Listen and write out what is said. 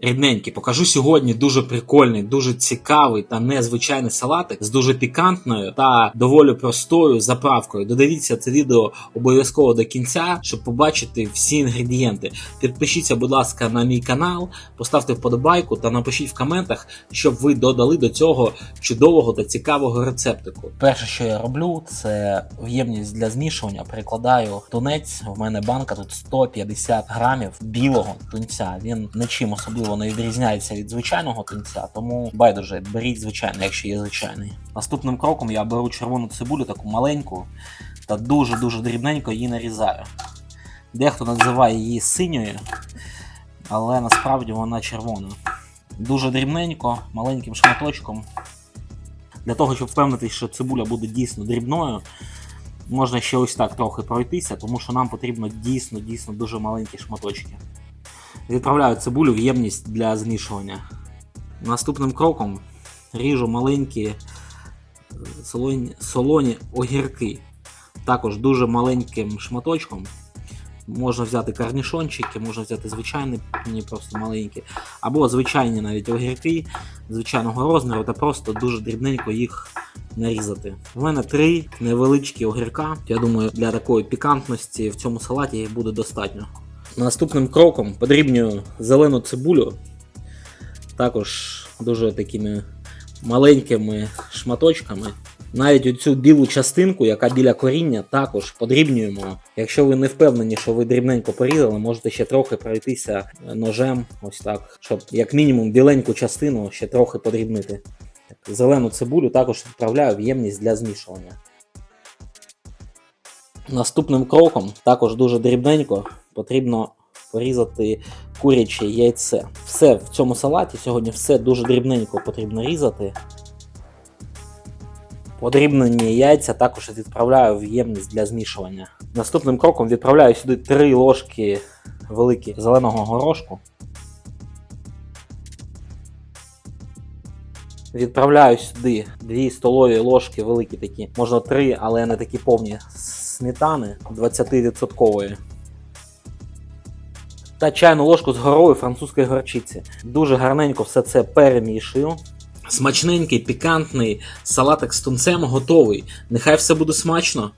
Рідненькі, покажу сьогодні дуже прикольний, дуже цікавий та незвичайний салатик з дуже пікантною та доволі простою заправкою. Додивіться це відео обов'язково до кінця, щоб побачити всі інгредієнти. Підпишіться, будь ласка, на мій канал, поставте вподобайку та напишіть в коментах, щоб ви додали до цього чудового та цікавого рецептику. Перше, що я роблю, це ємність для змішування. Перекладаю тунець. В мене банка тут 150 грамів білого тунця. Він нічим особливо не відрізняється від звичайного тунця, тому байдуже беріть звичайний, якщо є звичайний. Наступним кроком я беру червону цибулю, таку маленьку, та дуже дуже дрібненько її нарізаю. Дехто називає її синьою, але насправді вона червона. Дуже дрібненько, маленьким шматочком. Для того, щоб впевнитися, що цибуля буде дійсно дрібною, можна ще ось так трохи пройтися, тому що нам потрібно дійсно дійсно дуже маленькі шматочки. Відправляю цибулю в ємність для змішування. Наступним кроком ріжу маленькі е, солоні, солоні огірки. Також дуже маленьким шматочком. Можна взяти карнішончики, можна взяти звичайні, просто маленькі, або звичайні навіть огірки звичайного розміру, та просто дуже дрібненько їх нарізати. У мене три невеличкі огірка. Я думаю, для такої пікантності в цьому салаті їх буде достатньо. Наступним кроком подрібнюю зелену цибулю, також дуже такими маленькими шматочками. Навіть оцю білу частинку, яка біля коріння, також подрібнюємо. Якщо ви не впевнені, що ви дрібненько порізали, можете ще трохи пройтися ножем, ось так, щоб як мінімум біленьку частину ще трохи подрібнити. Зелену цибулю також відправляю в ємність для змішування. Наступним кроком, також дуже дрібненько, потрібно порізати куряче яйце. Все в цьому салаті сьогодні все дуже дрібненько потрібно різати. Подрібнені яйця також відправляю в ємність для змішування. Наступним кроком відправляю сюди 3 ложки великі зеленого горошку. Відправляю сюди 2 столові ложки великі такі, можна 3, але не такі повні сметани 20%. Та чайну ложку з горою французької горчиці. Дуже гарненько все це перемішую. Смачненький, пікантний салатик з тунцем готовий. Нехай все буде смачно.